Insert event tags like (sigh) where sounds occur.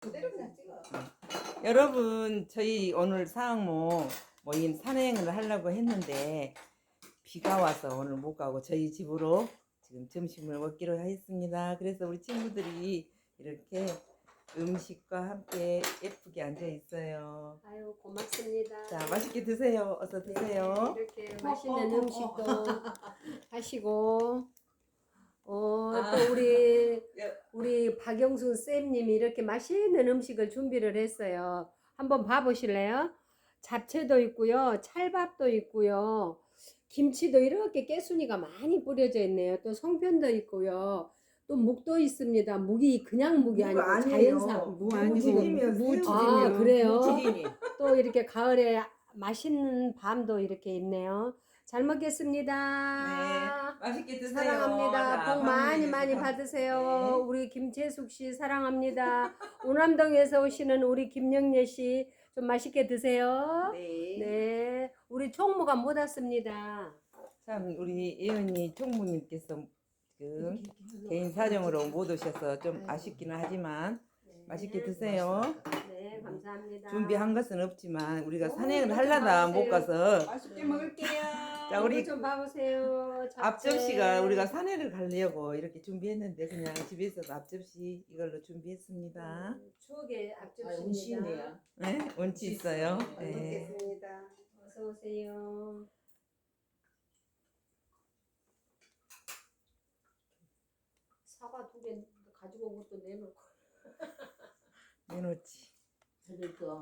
그대로 그냥 찍어. 여러분 저희 오늘 상모 모임 산행을 하려고 했는데 비가 와서 오늘 못 가고 저희 집으로 지금 점심을 먹기로 했습니다. 그래서 우리 친구들이 이렇게 음식과 함께 예쁘게 앉아 있어요. 아유 고맙습니다. 자 맛있게 드세요. 어서 드세요. 네, 이렇게 맛있는 음식도 (laughs) 하시고 어, 아. 또 우리 예. 우리 박영순 쌤님이 이렇게 맛있는 음식을 준비를 했어요. 한번 봐보실래요? 잡채도 있고요, 찰밥도 있고요, 김치도 이렇게 깨순이가 많이 뿌려져 있네요. 또 송편도 있고요. 또 묵도 있습니다. 묵이 그냥 묵이 아니고 자연산 무 아니고 무튀김이요. 아, 그래요? (laughs) 또 이렇게 가을에 맛있는 밤도 이렇게 있네요. 잘 먹겠습니다. 네, 맛있게 드세요. 사랑합니다. 자, 복 많이 많이. 받으세요. 네. 우리 김재숙 씨 사랑합니다. 오남동에서 오시는 우리 김영예 씨 좀 맛있게 드세요. 네. 네, 우리 총무가 못 왔습니다. 참 우리 예언이 총무님께서 지금 개인 사정으로 못 오셔서 좀 아쉽기는 하지만 네. 맛있게 드세요. 네, 감사합니다. 준비한 것은 없지만 우리가 오, 산행을 하려다 좀못 가서 맛있게 먹을게요. 자, 우리 좀 봐보세요. 잡채. 앞접시가 우리가 산행을 가려고 이렇게 준비했는데 그냥 집에서도 앞접시 이걸로 준비했습니다. 음, 추억의 아, 앞접시입니다. 운치네요. 네, 원치 있어요. 잘 네. 먹겠습니다. 어서 오세요. 사과 두 개 가지고 온 것도 내놓고. 내놓지. 그래도